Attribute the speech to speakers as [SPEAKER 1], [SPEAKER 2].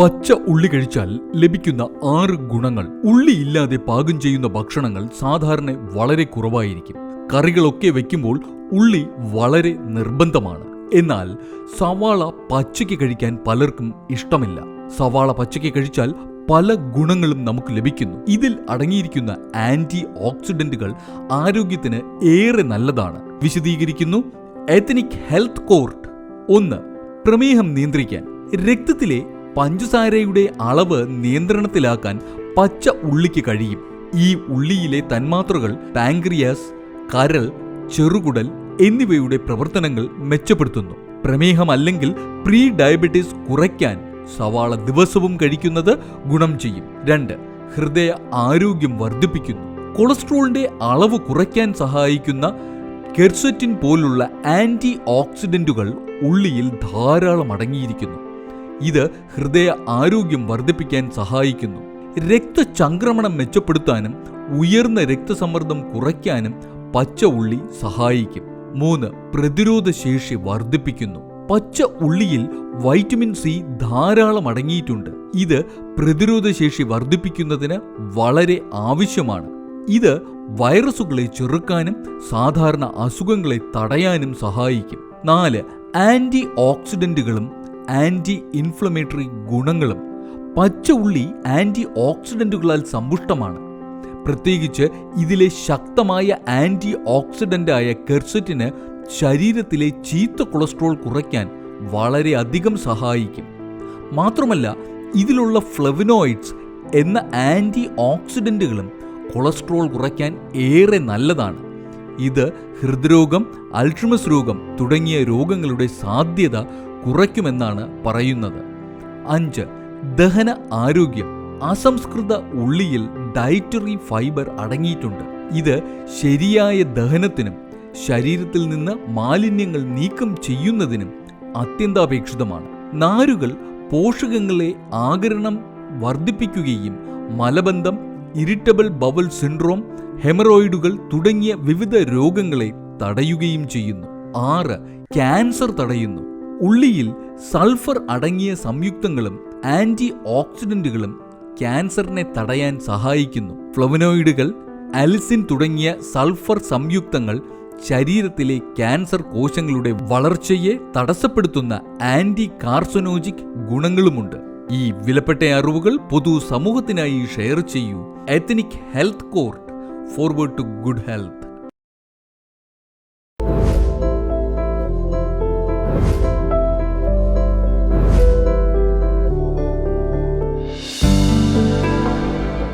[SPEAKER 1] പച്ച ഉള്ളി കഴിച്ചാൽ ലഭിക്കുന്ന ആറ് ഗുണങ്ങൾ. ഉള്ളി ഇല്ലാതെ പാകം ചെയ്യുന്ന ഭക്ഷണങ്ങൾ സാധാരണ വളരെ കുറവായിരിക്കും. കറികളൊക്കെ വെക്കുമ്പോൾ ഉള്ളി വളരെ നിർബന്ധമാണ്. എന്നാൽ സവാള പച്ചയ്ക്ക് കഴിക്കാൻ പലർക്കും ഇഷ്ടമില്ല. സവാള പച്ചയ്ക്ക് കഴിച്ചാൽ പല ഗുണങ്ങളും നമുക്ക് ലഭിക്കുന്നു. ഇതിൽ അടങ്ങിയിരിക്കുന്ന ആന്റി ഓക്സിഡന്റുകൾ ആരോഗ്യത്തിന് ഏറെ നല്ലതാണ്. വിശദീകരിക്കുന്നു എത്തനിക് ഹെൽത്ത് കോർട്ട് ഒന്ന് പ്രമേഹം നിയന്ത്രിക്കാൻ. രക്തത്തിലെ പഞ്ചസാരയുടെ അളവ് നിയന്ത്രണത്തിലാക്കാൻ പച്ച ഉള്ളിക്ക് കഴിയും. ഈ ഉള്ളിയിലെ തന്മാത്രകൾ പാങ്ക്രിയാസ് കരൾ ചെറുകുടൽ എന്നിവയുടെ പ്രവർത്തനങ്ങൾ മെച്ചപ്പെടുത്തുന്നു. പ്രമേഹമല്ലെങ്കിൽ പ്രീ ഡയബറ്റീസ് കുറയ്ക്കാൻ സവാള ദിവസവും കഴിക്കുന്നത് ഗുണം ചെയ്യും. രണ്ട് ഹൃദയ ആരോഗ്യം വർദ്ധിപ്പിക്കുന്നു. കൊളസ്ട്രോളിന്റെ അളവ് കുറയ്ക്കാൻ സഹായിക്കുന്ന കെർസറ്റിൻ പോലുള്ള ആന്റി ഓക്സിഡന്റുകൾ ഉള്ളിയിൽ ധാരാളം അടങ്ങിയിരിക്കുന്നു. ഇത് ഹൃദയ ആരോഗ്യം വർദ്ധിപ്പിക്കാൻ സഹായിക്കുന്നു. രക്തചംക്രമണം മെച്ചപ്പെടുത്താനും ഉയർന്ന രക്തസമ്മർദ്ദം കുറയ്ക്കാനും പച്ച ഉള്ളി സഹായിക്കും. മൂന്ന് പ്രതിരോധ ശേഷി വർദ്ധിപ്പിക്കുന്നു. പച്ച ഉള്ളിയിൽ വൈറ്റമിൻ സി ധാരാളം അടങ്ങിയിട്ടുണ്ട്. ഇത് പ്രതിരോധ ശേഷി വർദ്ധിപ്പിക്കുന്നതിന് വളരെ ആവശ്യമാണ്. ഇത് വൈറസുകളെ ചെറുക്കാനും സാധാരണ അസുഖങ്ങളെ തടയാനും സഹായിക്കും. നാല് ആന്റി ഓക്സിഡന്റുകളും ആന്റി ഇൻഫ്ലമേറ്ററി ഗുണങ്ങളും പച്ച ഉള്ളി ആന്റി ഓക്സിഡന്റുകളാൽ സമ്പുഷ്ടമാണ്. പ്രത്യേകിച്ച് ഇതിലെ ശക്തമായ ആന്റി ഓക്സിഡന്റായ കെർസറ്റിന് ശരീരത്തിലെ ചീത്ത കൊളസ്ട്രോൾ കുറയ്ക്കാൻ വളരെയധികം സഹായിക്കും. മാത്രമല്ല ഇതിലുള്ള ഫ്ലവിനോയിഡ്സ് എന്ന ആന്റി ഓക്സിഡന്റുകളും കൊളസ്ട്രോൾ കുറയ്ക്കാൻ ഏറെ നല്ലതാണ്. ഇത് ഹൃദ്രോഗം അൾട്രിമസ് രോഗം തുടങ്ങിയ രോഗങ്ങളുടെ സാധ്യത കുറയ്ക്കുമെന്നാണ് പറയുന്നത്. അഞ്ച് ദഹന ആരോഗ്യം. അസംസ്കൃത ഉള്ളിയിൽ ഡയറ്ററി ഫൈബർ അടങ്ങിയിട്ടുണ്ട്. ഇത് ശരിയായ ദഹനത്തിനും ശരീരത്തിൽ നിന്ന് മാലിന്യങ്ങൾ നീക്കം ചെയ്യുന്നതിനും അത്യന്താപേക്ഷിതമാണ്. നാരുകൾ പോഷകങ്ങളെ ആകരണം വർദ്ധിപ്പിക്കുകയും മലബന്ധം ഇരിറ്റബിൾ ബവൽ സിൻഡ്രോം ഹെമറോയിഡുകൾ തുടങ്ങിയ വിവിധ രോഗങ്ങളെ തടയുകയും ചെയ്യുന്നു. ആറ് ക്യാൻസർ തടയുന്നു. ഉള്ളിയിൽ സൾഫർ അടങ്ങിയ സംയുക്തങ്ങളും ആന്റി ഓക്സിഡന്റുകളും ക്യാൻസറിനെ തടയാൻ സഹായിക്കുന്നു. ഫ്ലവനോയിഡുകൾ അലിസിൻ തുടങ്ങിയ സൾഫർ സംയുക്തങ്ങൾ ശരീരത്തിലെ ക്യാൻസർ കോശങ്ങളുടെ വളർച്ചയെ തടസ്സപ്പെടുത്തുന്ന ആന്റി കാർസനോജിക് ഗുണങ്ങളുമുണ്ട്. ഈ വിലപ്പെട്ട അറിവുകൾ പൊതു സമൂഹത്തിനായി ഷെയർ ചെയ്യൂ. Ethnic health court. Forward to good health.